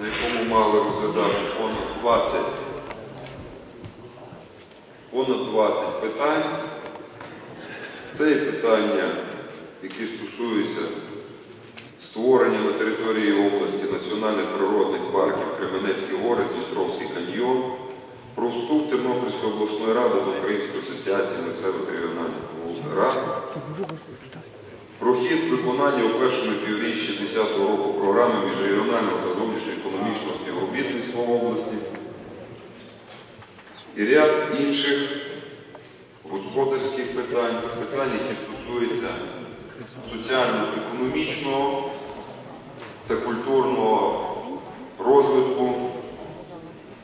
на якому мали розглядати понад 20, понад 20 питань. Це і питання, які стосуються створення на території області національних природних парків Кременецькі гори, Дністровський каньйон, про вступ Тернопільської обласної ради до Української асоціації місцевих регіональних рад, про хід виконання у першому півріччі 2010 року програми міжрегіонального та області і ряд інших господарських питань, питань, які стосуються соціально-економічного та культурного розвитку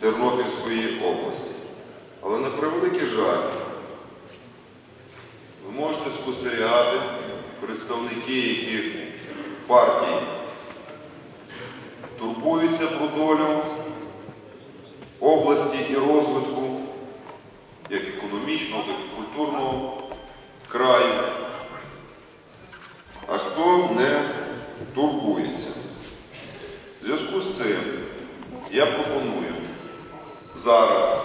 Тернопільської області. Але на превеликий жаль, ви можете спостерігати представники яких партій турбуються про долю області і розвитку, як економічного, так і культурного краю. А хто не турбується? В зв'язку з цим я пропоную зараз,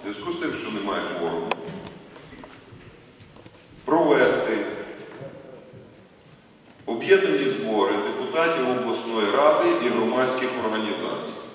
в зв'язку з тим, що немає кворуму, провести об'єднані збори депутатів обласної ради і громадських організацій.